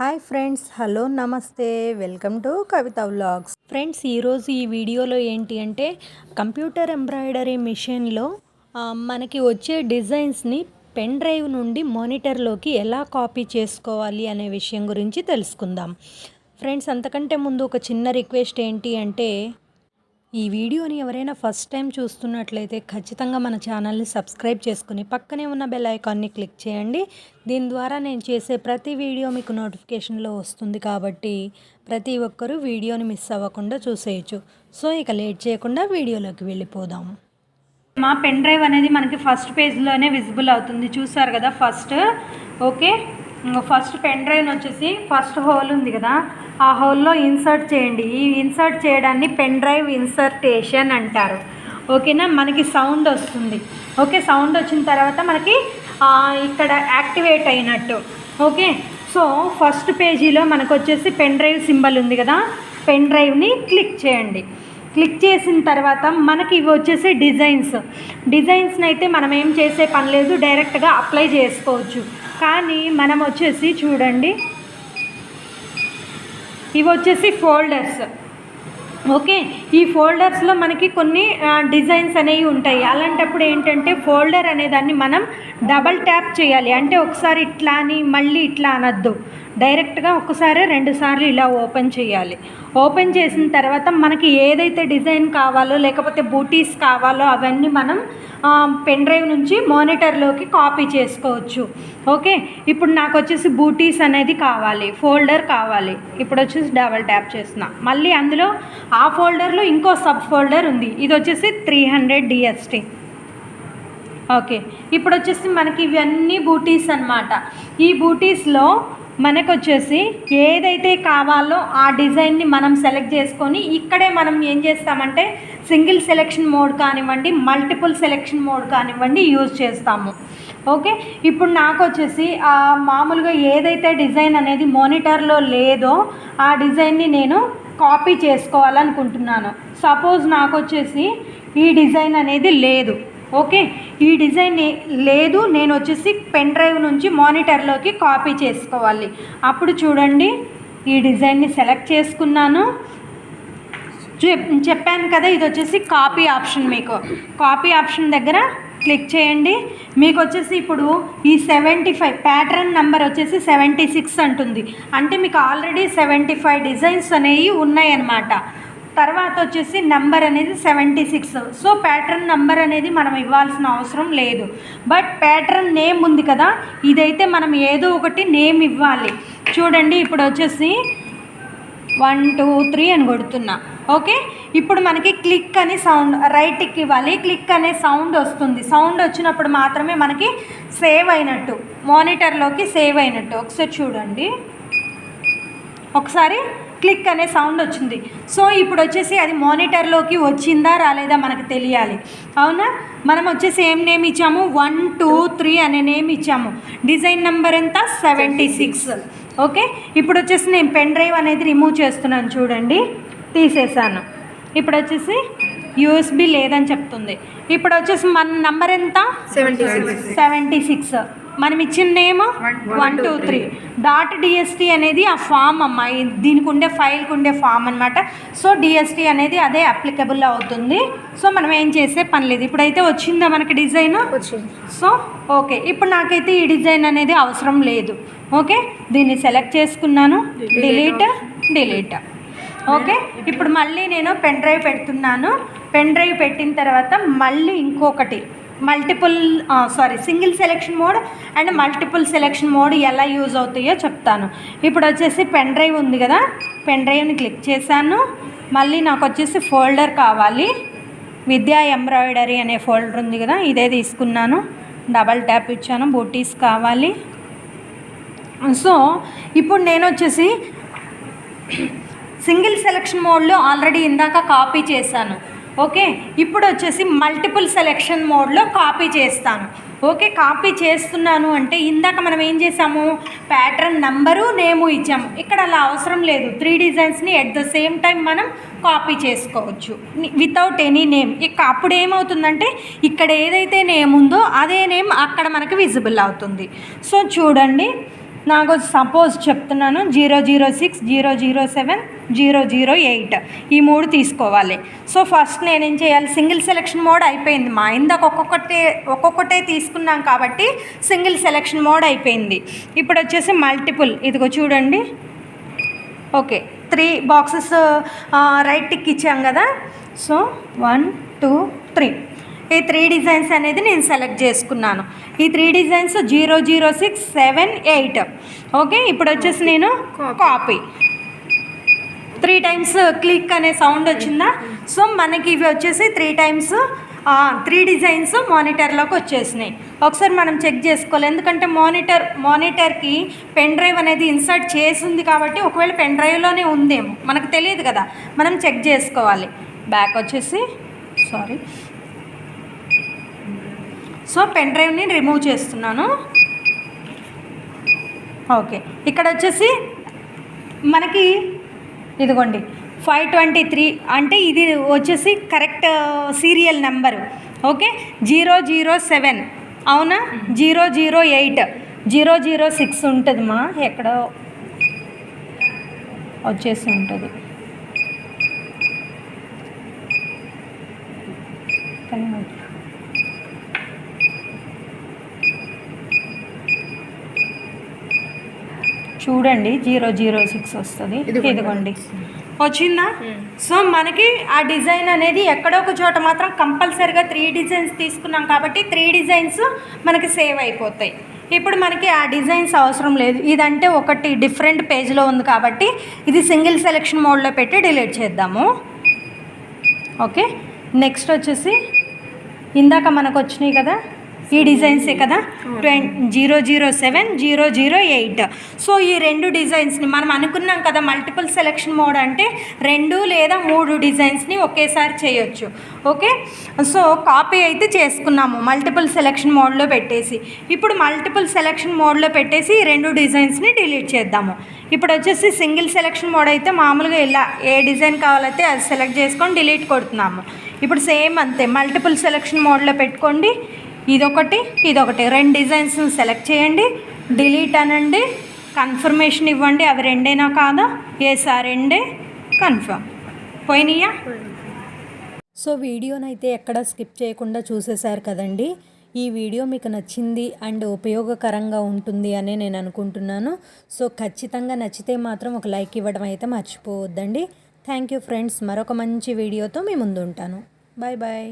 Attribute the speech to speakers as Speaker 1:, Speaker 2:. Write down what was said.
Speaker 1: Hi friends hello నమస్తే. Welcome to Kavitha vlogs. Friends ఈరోజు ఈ వీడియోలో ఏంటి అంటే కంప్యూటర్ ఎంబ్రాయిడరీ మిషన్లో మనకి వచ్చే డిజైన్స్ని పెన్ డ్రైవ్ నుండి మానిటర్లోకి ఎలా కాపీ చేసుకోవాలి అనే విషయం గురించి తెలుసుకుందాం. ఫ్రెండ్స్ అంతకంటే ముందు ఒక చిన్న రిక్వెస్ట్ ఏంటి అంటే ఈ వీడియోని ఎవరైనా ఫస్ట్ టైం చూస్తున్నట్లయితే ఖచ్చితంగా మన ఛానల్ని సబ్స్క్రైబ్ చేసుకుని పక్కనే ఉన్న బెల్ ఐకాన్ని క్లిక్ చేయండి. దీని ద్వారా నేను చేసే ప్రతి వీడియో మీకు నోటిఫికేషన్లో వస్తుంది కాబట్టి ప్రతి ఒక్కరూ వీడియోని మిస్ అవ్వకుండా చూసేయచ్చు. సో ఇక లేట్ చేయకుండా వీడియోలోకి వెళ్ళిపోదాం.
Speaker 2: మా పెన్ డ్రైవ్ అనేది మనకి ఫస్ట్ పేజ్లోనే విజిబుల్ అవుతుంది. చూసారు కదా first. Okay? First pen drive వచ్చేసి ఫస్ట్ హోల్ ఉంది కదా ఆ హోల్లో ఇన్సర్ట్ చేయండి. ఈ ఇన్సర్ట్ చేయడాన్ని పెన్ డ్రైవ్ ఇన్సర్టేషన్ అంటారు. ఓకేనా మనకి సౌండ్ వస్తుంది. ఓకే సౌండ్ వచ్చిన తర్వాత మనకి ఇక్కడ యాక్టివేట్ అయినట్టు. ఓకే సో ఫస్ట్ పేజీలో మనకు వచ్చేసి పెన్ డ్రైవ్ సింబల్ ఉంది కదా పెన్ డ్రైవ్ని క్లిక్ చేయండి. క్లిక్ చేసిన తర్వాత మనకి ఇవి వచ్చేసి డిజైన్స్ డిజైన్స్ని అయితే మనం ఏం చేసే పని లేదు డైరెక్ట్గా అప్లై చేసుకోవచ్చు. కానీ మనం వచ్చేసి చూడండి. ఇవి వచ్చేసి ఫోల్డర్స్. ఓకే? ఈ ఫోల్డర్స్లో మనకి కొన్ని డిజైన్స్ అనేవి ఉంటాయి. అలాంటప్పుడు ఏంటంటే ఫోల్డర్ అనేదాన్ని మనం డబల్ ట్యాప్ చేయాలి. అంటే ఒకసారి ఇట్లా అని మళ్ళీ ఇట్లా అనొద్దు. డైరెక్ట్గా ఒకసారి రెండు సార్లు ఇలా ఓపెన్ చేయాలి. ఓపెన్ చేసిన తర్వాత మనకి ఏదైతే డిజైన్ కావాలో లేకపోతే బూటీస్ కావాలో అవన్నీ మనం పెన్ డ్రైవ్ నుంచి మానిటర్లోకి కాపీ చేసుకోవచ్చు. ఓకే? ఇప్పుడు నాకు వచ్చేసి బూటీస్ అనేది కావాలి. ఫోల్డర్ కావాలి. ఇప్పుడు వచ్చేసి డబల్ ట్యాప్ చేసిన మళ్ళీ అందులో ఆ ఫోల్డర్లో ఇంకో సబ్ ఫోల్డర్ ఉంది. ఇది వచ్చేసి త్రీ హండ్రెడ్ డిఎస్టీ ఓకే. ఇప్పుడు వచ్చేసి మనకి ఇవన్నీ బూటీస్ అన్నమాట. ఈ బూటీస్లో మనకు వచ్చేసి ఏదైతే కావాలో ఆ డిజైన్ని మనం సెలెక్ట్ చేసుకొని ఇక్కడే మనం ఏం చేస్తామంటే సింగిల్ సెలెక్షన్ మోడ్ కానివ్వండి మల్టిపుల్ సెలెక్షన్ మోడ్ కానివ్వండి యూజ్ చేస్తాము. ఓకే. ఇప్పుడు నాకు వచ్చేసి మామూలుగా ఏదైతే డిజైన్ అనేది మానిటర్లో లేదో ఆ డిజైన్ని నేను కాపీ చేసుకోవాలనుకుంటున్నాను. సపోజ్ నాకు వచ్చేసి ఈ డిజైన్ అనేది లేదు. ఓకే ఈ డిజైన్ లేదు నేను వచ్చేసి పెన్ డ్రైవ్ నుంచి మానిటర్లోకి కాపీ చేసుకోవాలి. అప్పుడు చూడండి ఈ డిజైన్ని సెలెక్ట్ చేసుకున్నాను. చెప్ చెప్పాను కదా ఇది వచ్చేసి కాపీ ఆప్షన్ మీకు. కాపీ ఆప్షన్ దగ్గర క్లిక్ చేయండి. మీకు వచ్చేసి ఇప్పుడు ఈ సెవెంటీ ఫైవ్ ప్యాటర్న్ నెంబర్ వచ్చేసి సెవెంటీ సిక్స్ అంటుంది. అంటే మీకు ఆల్రెడీ సెవెంటీ ఫైవ్ డిజైన్స్ అనేవి ఉన్నాయన్నమాట. తర్వాత వచ్చేసి నెంబర్ అనేది seventy six so pattern number అనేది మనం ఇవ్వాల్సిన అవసరం లేదు. బట్ ప్యాటర్న్ నేమ్ ఉంది కదా ఇదైతే మనం ఏదో ఒకటి నేమ్ ఇవ్వాలి. చూడండి ఇప్పుడు వచ్చేసి వన్ టూ త్రీ అని కొడుతున్నా. ఓకే ఇప్పుడు మనకి క్లిక్ అని సౌండ్ రైట్కి ఇవ్వాలి. క్లిక్ అనే సౌండ్ వస్తుంది. సౌండ్ వచ్చినప్పుడు మాత్రమే మనకి సేవ్ అయినట్టు మానిటర్లోకి సేవ్ అయినట్టు. ఒకసారి చూడండి. ఒకసారి క్లిక్ అనే సౌండ్ వచ్చింది. సో ఇప్పుడు వచ్చేసి అది మానిటర్లోకి వచ్చిందా రాలేదా మనకు తెలియాలి. అవునా? మనం వచ్చేసి ఏం నేమ్ ఇచ్చాము? వన్ టూ త్రీ అనే నేమ్ ఇచ్చాము. డిజైన్ నెంబర్ ఎంత? Seventy six. ఓకే? ఇప్పుడు వచ్చేసి నేను పెన్ డ్రైవ్ అనేది రిమూవ్ చేస్తున్నాను చూడండి. తీసేసాను ఇప్పుడు వచ్చేసి యూఎస్బి లేదని చెప్తుంది. ఇప్పుడు వచ్చేసి మన నంబర్ ఎంత?
Speaker 3: Seventy six.
Speaker 2: Seventy six. మనం ఇచ్చిన name one two three dot DST అనేది ఆ ఫామ్ అమ్మా. దీనికి ఉండే ఫైల్కి ఉండే ఫామ్ అనమాట సో డిఎస్టీ అనేది అదే అప్లికబుల్ అవుతుంది. సో మనం ఏం చేసే పని లేదు. ఇప్పుడైతే వచ్చిందా మనకి డిజైన్
Speaker 3: వచ్చింది.
Speaker 2: సో ఓకే ఇప్పుడు నాకైతే ఈ డిజైన్ అనేది అవసరం లేదు. ఓకే దీన్ని సెలెక్ట్ చేసుకున్నాను. డిలీట్ డిలీట్ ఓకే ఇప్పుడు మళ్ళీ నేను పెన్ డ్రైవ్ పెడుతున్నాను. పెన్ డ్రైవ్ పెట్టిన తర్వాత మళ్ళీ ఇంకొకటి. Multiple sorry single selection mode and multiple selection mode ఎలా యూజ్ అవుతాయో చెప్తాను. ఇప్పుడు వచ్చేసి పెన్ డ్రైవ్ ఉంది కదా పెన్ డ్రైవ్ని క్లిక్ చేశాను. మళ్ళీ నాకు వచ్చేసి ఫోల్డర్ కావాలి. విద్యా ఎంబ్రాయిడరీ అనే ఫోల్డర్ ఉంది కదా ఇదే తీసుకున్నాను. డబల్ ట్యాప్ ఇచ్చాను బూటీస్ కావాలి. సో ఇప్పుడు నేను వచ్చేసి సింగిల్ సెలెక్షన్ మోడ్లో ఆల్రెడీ ఇందాక కాపీ చేశాను. ఓకే? ఇప్పుడు వచ్చేసి మల్టిపుల్ సెలెక్షన్ మోడ్లో కాపీ చేస్తాను. ఓకే? కాపీ చేస్తున్నాను అంటే ఇందాక మనం ఏం చేసాము ప్యాటర్న్ నంబరు నేము ఇచ్చాము. ఇక్కడ అలా అవసరం లేదు. త్రీ డిజైన్స్ని ఎట్ ద సేమ్ టైం మనం కాపీ చేసుకోవచ్చు. వితౌట్ ఎనీ నేమ్ ఇక అప్పుడు ఏమవుతుందంటే ఇక్కడ ఏదైతే నేమ్ ఉందో అదే నేమ్ అక్కడ మనకి విజిబుల్ అవుతుంది. సో చూడండి. నాకు సపోజ్ చెప్తున్నాను zero zero six zero zero seven zero zero eight. ఈ మూడు తీసుకోవాలి. సో ఫస్ట్ నేనేం చేయాలి? సింగిల్ సెలెక్షన్ మోడ్ అయిపోయింది మా ఇందాక ఒక్కొక్కటే ఒక్కొక్కటే తీసుకున్నాం కాబట్టి సింగిల్ సెలెక్షన్ మోడ్ అయిపోయింది. ఇప్పుడు వచ్చేసి మల్టిపుల్ ఇదిగో చూడండి. Okay. Three boxes right tick ఇచ్చాం కదా. సో వన్ టూ త్రీ ఈ త్రీ డిజైన్స్ అనేది నేను సెలెక్ట్ చేసుకున్నాను. ఈ three designs zero zero six seven eight okay ఇప్పుడు వచ్చేసి నేను కాపీ త్రీ టైమ్స్ క్లిక్ అనే సౌండ్ వచ్చిందా? సో మనకి ఇవి వచ్చేసి త్రీ టైమ్స్ త్రీ డిజైన్స్ మానిటర్లోకి వచ్చేసినాయి. ఒకసారి మనం చెక్ చేసుకోవాలి. ఎందుకంటే మానిటర్ మానిటర్కి పెన్ డ్రైవ్ అనేది ఇన్సర్ట్ చేసింది కాబట్టి ఒకవేళ పెన్ డ్రైవ్లోనే ఉందేమో మనకు తెలియదు కదా. మనం చెక్ చేసుకోవాలి. బ్యాక్ వచ్చేసి సారీ సో పెన్ డ్రైవ్ని రిమూవ్ చేస్తున్నాను. ఓకే ఇక్కడ వచ్చేసి మనకి ఇదిగోండి ఫైవ్ ట్వంటీ త్రీ అంటే ఇది వచ్చేసి correct serial number. Okay zero zero seven. అవునా? Zero zero eight. Zero zero six ఉంటుంది మా ఎక్కడో వచ్చేసి ఉంటుంది. చూడండి జీరో జీరో సిక్స్ వస్తుంది. ఇదిగోండి. వచ్చిందా? సో మనకి ఆ డిజైన్ అనేది ఎక్కడో ఒక చోట మాత్రం కంపల్సరిగా త్రీ డిజైన్స్ తీసుకున్నాం కాబట్టి త్రీ డిజైన్స్ మనకి సేవ్ అయిపోతాయి. ఇప్పుడు మనకి ఆ డిజైన్స్ అవసరం లేదు. ఇదంటే ఒకటి డిఫరెంట్ పేజ్లో ఉంది కాబట్టి ఇది సింగిల్ సెలెక్షన్ మోడ్లో పెట్టి డిలీట్ చేద్దాము. ఓకే? నెక్స్ట్ వచ్చేసి ఇందాక మనకు వచ్చినాయి కదా? ఈ డిజైన్సే కదా? ట్వం zero zero seven zero zero eight. So ఈ రెండు డిజైన్స్ని మనం అనుకున్నాం కదా మల్టిపుల్ సెలెక్షన్ మోడ్ అంటే రెండు లేదా మూడు డిజైన్స్ని ఒకేసారి చేయొచ్చు. ఓకే? సో కాపీ అయితే చేసుకున్నాము మల్టిపుల్ సెలెక్షన్ మోడ్లో పెట్టేసి. ఇప్పుడు మల్టిపుల్ సెలెక్షన్ మోడ్లో పెట్టేసి ఈ రెండు డిజైన్స్ని డిలీట్ చేద్దాము. ఇప్పుడు వచ్చేసి సింగిల్ సెలెక్షన్ మోడ్ అయితే మామూలుగా ఇలా ఏ డిజైన్ కావాలైతే అది సెలెక్ట్ చేసుకొని డిలీట్ కొడుతున్నాము. ఇప్పుడు సేమ్ అంతే మల్టిపుల్ సెలెక్షన్ మోడ్లో పెట్టుకోండి. ఇదొకటి ఇదొకటి. రెండు డిజైన్స్ సెలెక్ట్ చేయండి డిలీట్ అనండి కన్ఫర్మేషన్ ఇవ్వండి అవి రెండేనా కాదా? ఏ సార్ రెండే కన్ఫర్మ్. పోయినాయా?
Speaker 1: సో వీడియోనైతే ఎక్కడ స్కిప్ చేయకుండా చూసేశారు కదండి. ఈ వీడియో మీకు నచ్చింది అండ్ ఉపయోగకరంగా ఉంటుంది అని నేను అనుకుంటున్నాను. సో ఖచ్చితంగా నచ్చితే మాత్రం ఒక లైక్ ఇవ్వడం అయితే మర్చిపోవద్దండి. థ్యాంక్ యూ ఫ్రెండ్స్ మరొక మంచి వీడియోతో మీ ముందు ఉంటాను బాయ్ బాయ్